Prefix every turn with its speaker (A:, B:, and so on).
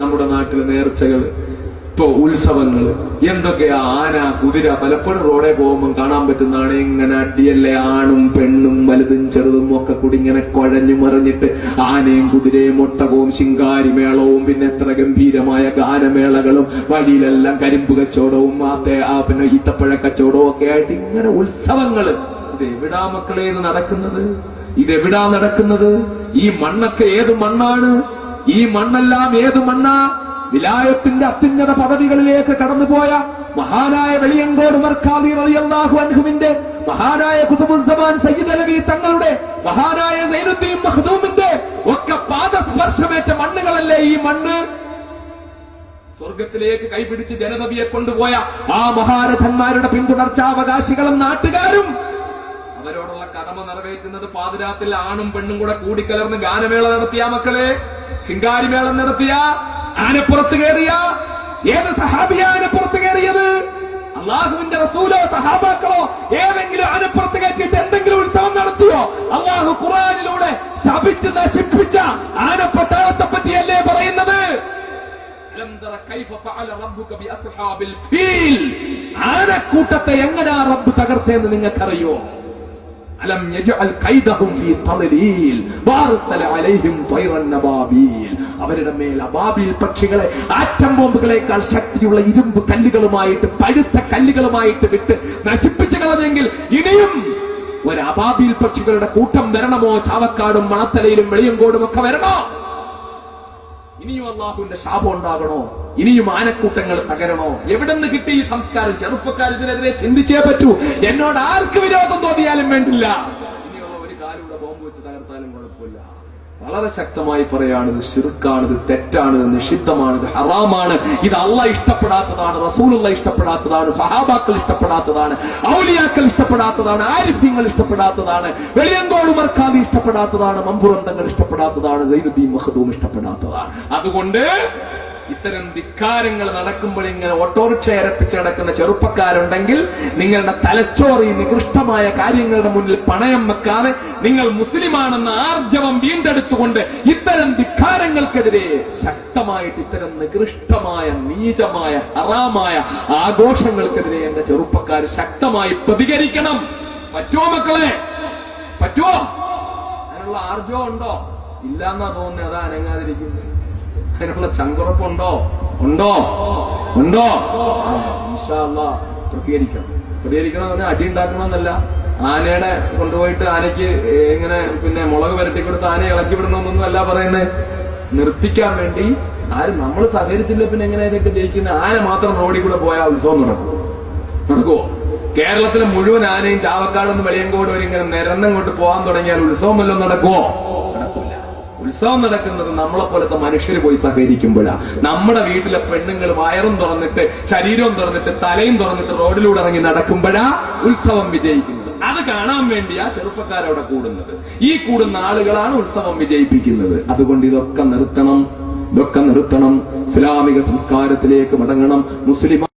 A: നമ്മുടെ നാട്ടിലെ നേർച്ചകൾ ഇപ്പോ ഉത്സവങ്ങൾ എന്തൊക്കെയാ ആന കുതിര പലപ്പോഴും റോഡേ പോകുമ്പോൾ കാണാൻ പറ്റുന്നതാണ് ഇങ്ങനെ അടിയല്ലേ ആണും പെണ്ണും വലുതും ചെറുതും ഒക്കെ കൂടി ഇങ്ങനെ കുഴഞ്ഞു മറിഞ്ഞിട്ട് ആനയും കുതിരയും ഒട്ടകവും ശിങ്കാരിമേളവും പിന്നെ എത്ര ഗംഭീരമായ ഗാനമേളകളും വഴിയിലെല്ലാം കരിമ്പ് കച്ചവടവും പിന്നെ ഈത്തപ്പഴ കച്ചവടവും ഒക്കെ ആയിട്ട് ഇങ്ങനെ ഉത്സവങ്ങൾ. ഇത് എവിടാ മക്കളെ ഇത് നടക്കുന്നത്? ഇതെവിടാ നടക്കുന്നത്? ഈ മണ്ണൊക്കെ ഏത് മണ്ണാണ്? ഈ മണ്ണെല്ലാം ഏത് മണ്ണാ? വിലായത്തിന്റെ അത്യുന്നത പദവികളിലേക്ക് കടന്നുപോയ മഹാനായ വെളിയങ്കോട് മർക്കാവി റളിയല്ലാഹു അൻഹുവിന്റെ മഹാനായ കുതുബുസ്സമാൻ സയ്യിദ് അലവി തങ്ങളുടെ മഹാനായ സൈനുദ്ദീൻ മഖ്ദൂമിന്റെ ഒക്കെ പാദസ്പർശമേറ്റ മണ്ണുകളല്ലേ ഈ മണ്ണ്? സ്വർഗത്തിലേക്ക് കൈപിടിച്ച് ജനതയെ കൊണ്ടുപോയ ആ മഹാരഥന്മാരുടെ പിന്തുടർച്ചാവകാശികളും നാട്ടുകാരും അവരോടുള്ള കടമ നിറവേറ്റുന്നത് പാതിരാത്തിൽ ആണും പെണ്ണും കൂടെ കൂടിക്കലർന്ന് ഗാനമേള നടത്തിയ മക്കളെ? ശിങ്കാരിമേളം നടത്തിയ? ആനപ്പുറത്ത് കയറിയ? ഏത് സഹാബിയ ആനപ്പുറത്ത് കയറിയത്? അള്ളാഹുവിന്റെ റസൂലോ സഹാബാക്കളോ ഏതെങ്കിലും ആനപ്പുറത്ത് കയറ്റിയിട്ട് എന്തെങ്കിലും ഉത്സവം നടത്തിയോ? അള്ളാഹു ഖുറാനിലൂടെ ശപിച്ച് നശിപ്പിച്ച ആനപ്പട്ടാളത്തെ പറ്റിയല്ലേ പറയുന്നത്? ആനക്കൂട്ടത്തെ എങ്ങനാ റബ്ബ് തകർത്തേന്ന് നിങ്ങൾക്കറിയോ? അലം യജ്അൽ കൈദഹും ഫീ തളലീൽ വാർസല അലൈഹിം തൈറൻ നബാബീൽ അവരുടെ മേൽ അബാബിൽ പക്ഷികളെ ആറ്റം ബോംബുകളെക്കാൾ ശക്തിയുള്ള ഇരുമ്പ് കല്ലുകളുമായിട്ട് പഴുത്ത കല്ലുകളുമായിട്ട് വിട്ട് നശിപ്പിച്ചു കളഞ്ഞെങ്കിൽ ഇനിയും ഒരു അബാബിൽ പക്ഷികളുടെ കൂട്ടം വരണമോ? ചാവക്കാടും മണത്തലയിലും വെളിയങ്കോടും ഒക്കെ വരണോ? ഇനിയും അള്ളാഹുവിന്റെ ശാപം ഉണ്ടാകണോ? ഇനിയും ആനക്കൂട്ടങ്ങൾ തകരണോ? എവിടെ നിന്ന് കിട്ടി ഈ സംസ്കാരം? ചെറുപ്പക്കാർ ഇതിനെതിരെ ചിന്തിച്ചേ പറ്റൂ. എന്നോട് ആർക്ക് വിരോധം തോന്നിയാലും വേണ്ടില്ല. ഇനിയുള്ള ഒരു കാലൂടെ ബോംബ് വെച്ച് തകർത്താലും കുഴപ്പമില്ല. വളരെ ശക്തമായി പറയാണ് ഇത് ശിർക്കാണ് ഇത് തെറ്റാണ് ഇത് നിഷിദ്ധമാണ് ഇത് ഹറാമാണ്. ഇത് അള്ള ഇഷ്ടപ്പെടാത്തതാണ് റസൂലുള്ള ഇഷ്ടപ്പെടാത്തതാണ് സഹാബാക്കൾ ഇഷ്ടപ്പെടാത്തതാണ് ഔലിയാക്കൾ ഇഷ്ടപ്പെടാത്തതാണ് ആരിഫ്യങ്ങൾ ഇഷ്ടപ്പെടാത്തതാണ് വെളിയങ്കോട് മർക്കാവി ഇഷ്ടപ്പെടാത്തതാണ് മമ്പുറന്തങ്ങൾ ഇഷ്ടപ്പെടാത്തതാണ് സൈനുദ്ദീൻ മഹദൂം ഇഷ്ടപ്പെടാത്തതാണ്. അതുകൊണ്ട് ഇത്തരം ധിക്കാരങ്ങൾ നടക്കുമ്പോൾ ഇങ്ങനെ ഓട്ടോറിക്ഷ ഇരപ്പിച്ച് നടക്കുന്ന ചെറുപ്പക്കാരുണ്ടെങ്കിൽ നിങ്ങളുടെ തലച്ചോറി നികൃഷ്ടമായ കാര്യങ്ങളുടെ മുന്നിൽ പണയം വെക്കാതെ നിങ്ങൾ മുസ്ലിമാണെന്ന ആർജവം വീണ്ടെടുത്തുകൊണ്ട് ഇത്തരം ധിക്കാരങ്ങൾക്കെതിരെ ശക്തമായിട്ട് ഇത്തരം നികൃഷ്ടമായ നീചമായ ഹറാമായ ആഘോഷങ്ങൾക്കെതിരെ എന്റെ ചെറുപ്പക്കാർ ശക്തമായി പ്രതികരിക്കണം. പറ്റുമോ മക്കളെ? പറ്റുമോ അതിനുള്ള ആർജവം ഉണ്ടോ? ഇല്ലാന്നാ തോന്നുന്നത് അതാ അനങ്ങാതിരിക്കുന്നത് അതിനുള്ള ചങ്കുറപ്പുണ്ടോ ഉണ്ടോ? ഉണ്ടോ? ആ, ഇൻഷാ അല്ലാ പ്രതികരിക്കണം. പ്രതികരിക്കണം എന്ന് പറഞ്ഞാൽ അടി ഉണ്ടാക്കണമെന്നല്ല ആനയുടെ കൊണ്ടുപോയിട്ട് ആനയ്ക്ക് ഇങ്ങനെ പിന്നെ മുളക് വരട്ടി കൊടുത്ത് ആനയെ ഇളക്കി വിടണമെന്നൊന്നും അല്ല പറയുന്നത്. നിർത്തിക്കാൻ വേണ്ടി ആര് നമ്മൾ സഹകരിച്ചില്ല പിന്നെ എങ്ങനെ ഇതൊക്കെ ജയിക്കുന്ന ആന മാത്രം റോഡിൽ കൂടെ പോയാൽ ഉത്സവം നടക്കും. നടക്കുമോ കേരളത്തിലെ മുഴുവൻ ആനയും ചാവക്കാടും വെളിയങ്കോട് വരെ ഇങ്ങനെ നിരന്നങ്ങോട്ട് പോകാൻ തുടങ്ങിയാൽ ഉത്സവം വല്ലതും നടക്കില്ല ഉത്സവം നടക്കുന്നത് നമ്മളെ പോലത്തെ മനുഷ്യർ പോയി സഹകരിക്കുമ്പോഴാണ് നമ്മുടെ വീട്ടിലെ പെണ്ണുങ്ങൾ വയറും തുറന്നിട്ട് ശരീരവും തുറന്നിട്ട് തലയും തുറന്നിട്ട് റോഡിലൂടെ ഇറങ്ങി നടക്കുമ്പോഴാ ഉത്സവം വിജയിക്കുന്നത്. അത് കാണാൻ വേണ്ടിയാ ചെറുപ്പക്കാരവിടെ കൂടുന്നത്. ഈ കൂടുന്ന ആളുകളാണ് ഉത്സവം വിജയിപ്പിക്കുന്നത്. അതുകൊണ്ട് ഇതൊക്കെ നിർത്തണം. ഇതൊക്കെ നിർത്തണം. ഇസ്ലാമിക സംസ്കാരത്തിലേക്ക് മടങ്ങണം. മുസ്ലിം